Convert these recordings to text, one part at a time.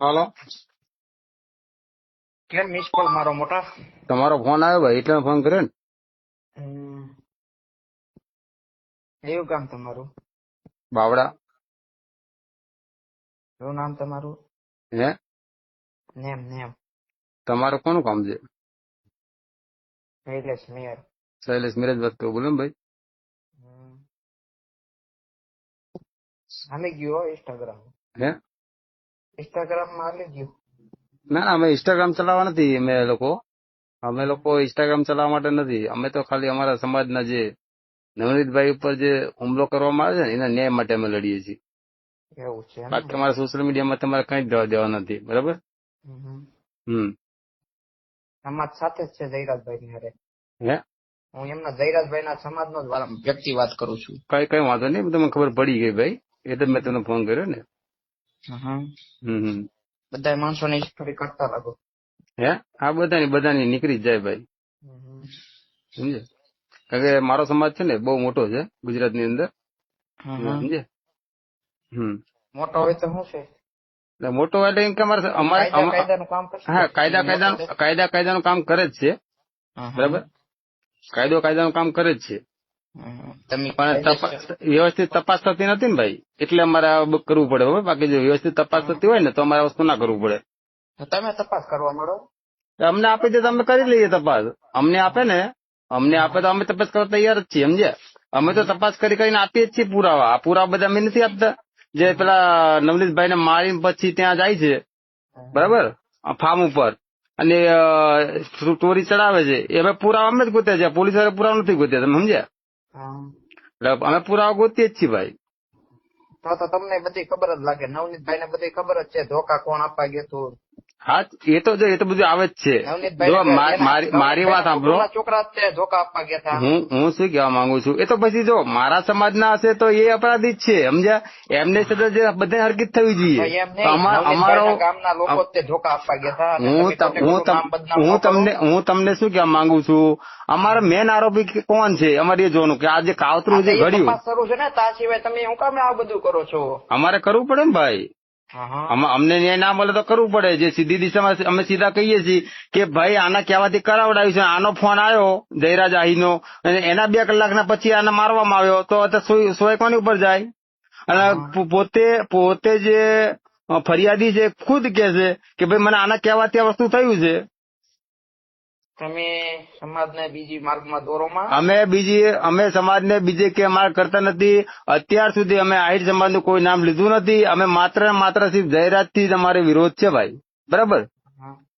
હાલો. કેમ miss call મારો મોટા? તમારો ફોન આવ્યો ભાઈ એટલે ફોન કર્યો ને. એવું કામ તમારું? બાવડા. શું નામ તમારું? હે? Name name. તમારું કોનું કામ છે? શૈલેષ મેયર. શૈલેષ મિરજ વાત કરું બોલો ભાઈ. સામે ગયો ઇન્સ્ટાગ્રામ હે? ઇન્સ્ટાગ્રામમાં ગયું. ના ના અમે ઇન્સ્ટાગ્રામ ચલાવવા નથી અમે લોકો. અમે લોકો ઇન્સ્ટાગ્રામ ચલાવવા માટે નથી. અમે તો ખાલી અમારા સમાજના જે નવનીતભાઈ ઉપર જે હુમલો કરવામાં આવે છે ને એના ન્યાય માટે અમે લડીએ છીએ. એવું છે? બાકી અમારા સોશિયલ મીડિયામાં તમારે કઈ દેવા દેવા નથી બરાબર? હમ. સમાજ સાથે જ છે જયરાજભાઈ હારે. હે? હું એમના જયરાજભાઈ ના સમાજ નો વ્યક્તિ વાત કરું છું. કઈ કઈ વાંધો નહીં તમને ખબર પડી ગઈ ભાઈ. એટલે તો મેં તમને ફોન કર્યો ને. બધા માણસો ની સ્ટોરી કરતા લાગો. હે? આ બધાની બધાની નીકળી જ જાય ભાઈ. સમજે કારણ કે મારો સમાજ છે ને બહુ મોટો છે ગુજરાતની અંદર. સમજે હમ. મોટો હોય તો શું છે? એટલે મોટો એટલે એમ કે અમારે અમારે હા કાયદા કાયદા કાયદા કાયદાનું કામ કરે જ છે. બરાબર? કાયદો કાયદાનું કામ કરે જ છે. તમે પણ વ્યવસ્થિત તપાસ થતી નથી ને ભાઈ? એટલે અમારે બુક કરવું પડે હવે બાકી જો વ્યવસ્થિત તપાસ થતી હોય ને તો અમારે વસ્તુ ના કરવું પડે. તમે તપાસ કરવા મળો. અમને આપી દે તો અમે કરી લઈએ તપાસ. અમને આપે ને અમને આપે તો અમે તપાસ કરવા તૈયાર જ છીએ સમજ્યા? અમે તો તપાસ કરી કરીને આપીએ જ છીએ પુરાવા. આ પુરાવા બધા અમે નથી આપતા. જે પેલા નવનીતભાઈ ને મારીને પછી ત્યાં જાય છે. બરાબર? ફાર્મ ઉપર. અને ચોરી ચડાવે છે. એ હવે પુરાવા અમે જ ગોત્યા છે. પોલીસવાળા પુરાવા નથી ગોત્યા તમે સમજ્યા. એટલે અમે પુરાવા ગોતીએ જ છીએ ભાઈ. તો તો તમને બધી ખબર જ લાગે. નવનીતભાઈ ને બધી ખબર જ છે ધોકા કોણ આપવા ગયું હતું હા એ તો જો એ તો બધું આવે જ છે. મારી વાત સાંભળો. છોકરા છે ધોકા આપવા ગયા હતા. હું હું શું કહેવા માંગુ છું? એ તો પછી જો મારા સમાજના હશે તો એ અપરાધી જ છે સમજ્યા? એમને જે બધા હરકત થવી જોઈએ. અમારો ગામના લોકો ધોકા આપવા ગયા હું. તમને હું તમને શું કહેવા માંગુ છું? અમારો મેન આરોપી કોણ છે? અમારે એ જોવાનું કે આ જે કાવતરું જે ઘડ્યું. શરૂ છે ને તા સિવાય તમે હું કામ આ બધું કરો છો? અમારે કરવું પડે ને ભાઈ. અમને ન્યાય ના મળે તો કરવું પડે. જે સીધી દિશામાં અમે સીધા કહીએ છીએ કે ભાઈ આના કહેવાથી કરાવડાવ્યું છે. આનો ફોન આવ્યો જયરાજ આહીનો. અને એના બે કલાકના પછી આને મારવામાં આવ્યો. તો અત્યારે સોય કોની ઉપર જાય? અને પોતે પોતે જે ફરિયાદી છે ખુદ કે છે કે ભાઈ મને આના કહેવાથી આ વસ્તુ થયું છે. તમે સમાજને બીજી માર્ગમાં દોરોમાં અમે બીજી અમે સમાજને બીજે કે માર્ગ કરતા નથી. અત્યાર સુધી અમે આહિર સમાજનું કોઈ નામ લીધું નથી. અમે માત્ર માત્ર સિર્ફ જાહેરાતથી જ અમારે વિરોધ છે ભાઈ. બરાબર?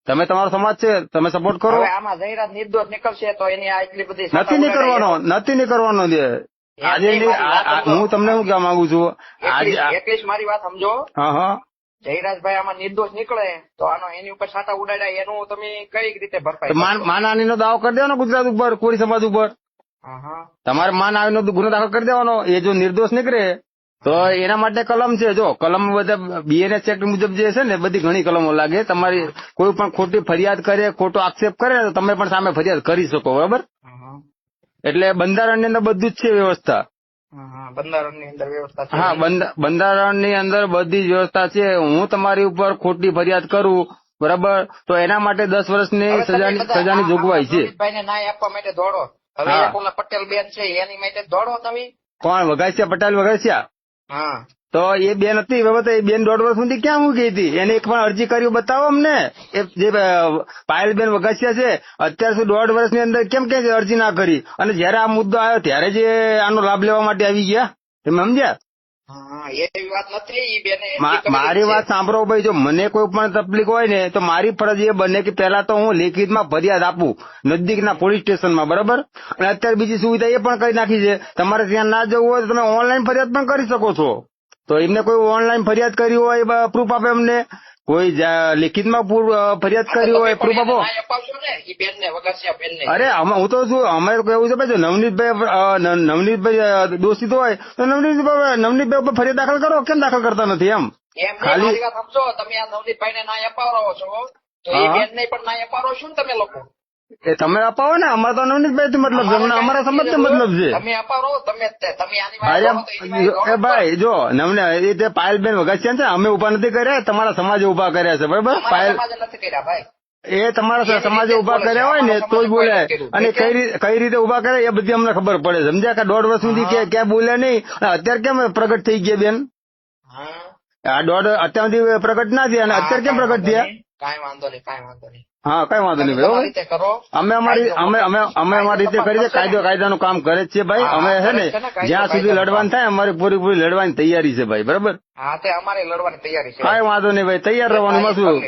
તમે તમારો સમાજ છે તમે સપોર્ટ કરો. આમાં જાહેરાત નિર્દોષ નીકળશે તો એની આટલી બધી નથી નીકળવાનો કરવાનો નથી નીકળવાનો કરવાનો આજે. હું તમને શું કહેવા માંગુ છું? આજે આ- મારી વાત સમજો. હા હા. જયરાજભાઈ આમાં નિર્દોષ નીકળે તો આનો એની ઉપર સાટા ઉડાડ્યા એનું તમે કઈ રીતે ભરપાઈ માનહાની નો દાવો કરી દેવાનો ગુજરાત ઉપર કોળી સમાજ ઉપર તમારે હા. તમારે માનહાનિનો ગુનો દાખલ કરી દેવાનો એ જો નિર્દોષ નીકળે તો એના માટે કલમ છે જો કલમ બધા બીએનએસ એક્ટ મુજબ જે છે ને બધી ઘણી કલમો લાગે તમારી કોઈ પણ ખોટી ફરિયાદ કરે ખોટો આક્ષેપ કરે તો તમે પણ સામે ફરિયાદ કરી શકો બરાબર. એટલે બંધારણની અંદર બધું જ છે વ્યવસ્થા. બંધારણની અંદર વ્યવસ્થા છે. હા બંધ- બંધારણની અંદર બધી જ વ્યવસ્થા છે. હું તમારી ઉપર ખોટી ફરિયાદ કરું બરાબર? તો એના માટે દસ વર્ષની સજાની સજાની જોગવાઈ છે. ન્યાય આપવા માટે દોડો. હવે. પટેલ બેન છે એની માટે દોડો તમે. કોણ વઘાસિયા પટેલ વઘાસિયા? હા. તો એ બેન હતી બાબત એ બેન દોઢ વર્ષ સુધી ક્યાં ઊંઘી હતી? એને એક પણ અરજી કર્યું બતાવો અમને. એ જે પાયલબેન વઘાસિયા છે અત્યાર સુધી દોઢ વર્ષની અંદર કેમ કે અરજી ના કરી? અને જયારે આ મુદ્દો આવ્યો ત્યારે જે આનો લાભ લેવા માટે આવી ગયા? તમે સમજ્યા? મારી વાત સાંભળો ભાઈ જો મને કોઈ પણ તકલીફ હોય ને તો મારી ફરજ એ બને કે પહેલા તો હું લેખિતમાં ફરિયાદ આપું નજીકના પોલીસ સ્ટેશનમાં બરાબર? અને અત્યારે બીજી સુવિધા એ પણ કરી નાખી છે. તમારે ત્યાં ના જવું હોય તો તમે ઓનલાઈન ફરિયાદ પણ કરી શકો છો. તો એમને કોઈ ઓનલાઈન ફરિયાદ કરી હોય પ્રૂફ આપે અમને કોઈ લિખિતમાં ફરિયાદ કરી હોય પ્રૂફ આપો. ને અરે હું તો શું અમે એવું છે ભાઈ નવનીતભાઈ ન- નવનીતભાઈ દોષિત હોય તો નવનીતભાઈ નવનીતભાઈ ઉપર ફરિયાદ દાખલ કરો કેમ દાખલ કરતા નથી એમ? ખાલી- સમજો તમે આ નવનીતભાઈને ના અપાવો છો તો એ બેન ને પણ ના અપાવો છો ને તમે લોકો? એ તમે અપાવો ને અમારે તો નવનીતભાઈ થી મતલબ છે અમને અમારા સમાજ મતલબ છે. તમે અપાવો ભાઈ જો નમને એ તે પાયલબેન વગાસિયા છે અમે ઊભા નથી કર્યા તમારા સમાજે ઊભા કર્યા છે બરાબર? પાયલ નથી એ તમારા સમાજે ઊભા કર્યા હોય ને તો જ બોલે. નથી. અને કઈ રીતે કઈ રીતે ઊભા કરે એ બધી અમને ખબર પડે સમજ્યા કે દોઢ વર્ષ સુધી કે ક્યાં બોલે નહીં. અત્યારે કેમ પ્રગટ થઈ ગયા બેન? આ દોઢ અત્યાર સુધી પ્રગટ ના થયા અને અત્યારે કેમ પ્રગટ થયા? કાંઈ વાંધો નહીં કાંઈ વાંધો નહીં. હા કઈ વાંધો નહીં ભાઈ કરો. અમે અમારી અમે અમે અમે અમારી રીતે કરીએ કાયદો કાયદાનું કામ કરે છે ભાઈ. અમે છે ને જ્યાં સુધી લડવાનું થાય અમારી પૂરી પૂરી લડવાની તૈયારી છે ભાઈ. બરાબર? હા તે અમારે લડવાની તૈયારી છે. કઈ વાંધો નહીં ભાઈ. તૈયાર રહેવાનું માં શું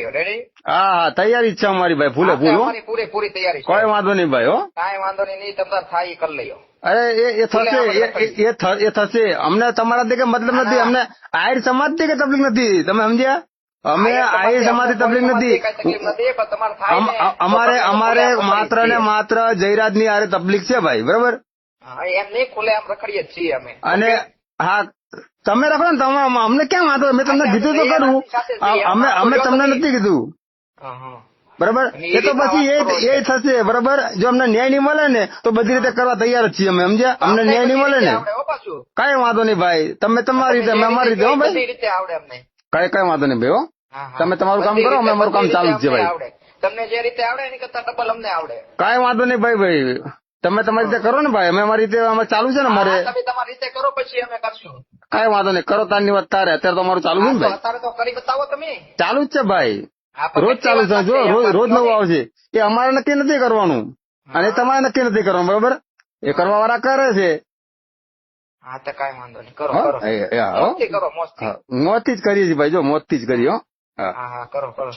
હા હા તૈયારી છે અમારી ભાઈ. ફૂલે ફૂલ પૂરેપૂરી તૈયારી કોઈ વાંધો નહીં ભાઈ હો. કઈ વાંધો નહીં તમારે થાય એ કરી લઈયો અરે એ એ થશે એ- થશે. અમને તમારાથી કે મતલબ નથી. અમને આયર સમાજ દે કે તકલીફ નથી. તમે સમજ્યા? અમે આહિર સમાજ તકલીફ નથી. અમ- અમારે અમારે માત્ર ને માત્ર જયરાજની આરે તકલીફ છે ભાઈ બરાબર? એમ નહીં ખુલે એમ રખડીએ છીએ અમે. અને હા તમે રખો ને તમે અમને કેમ વાંધો? મેં તમને કીધું તો કરું અમે અમે તમને નથી કીધું. બરાબર? એ તો પછી એ એ થશે બરાબર? જો અમને ન્યાય નહીં મળે ને તો બધી રીતે કરવા તૈયાર જ છીએ અમે સમજ્યા? અમને ન્યાય નહીં મળે ને. કઈ વાંધો નહીં ભાઈ. તમે તમારી રીતે અમે અમારી રીતે ભાઈ. રીતે આવડે અમને. કઈ કઈ વાંધો નહીં ભાઈ. તમે તમારું કામ કરો, અમે અમારું કામ ચાલુ જ છે ભાઈ. તમને જે રીતે આવડે એની કરતા ડબલ અમને આવડે. કઈ વાંધો નહીં ભાઈ ભાઈ. તમે તમારી રીતે કરો ને ભાઈ અમે અમારી રીતે અમે ચાલુ છે ને અમારે. તમે તમારી રીતે કરો પછી અમે કરશું. કઈ વાંધો નહીં કરો તારની વાત તારે. અત્યારે તો અમારું ચાલુ છે ને ભાઈ. અત્યારે તો કરી બતાવો તમે. ચાલુ જ છે ભાઈ. રોજ ચાલુ છે જો રોજ રોજ નવું આવશે એ અમારે નક્કી નથી કરવાનું. અને તમારે નક્કી નથી કરવાનું બરોબર? એ કરવા વાળા કરે છે. હા તો કઈ વાંધો નહીં. કરો? કરો. મોતથી જ કરીએ છીએ ભાઈ જો મોતથી જ કરીએ હા. હા. કરો કરો.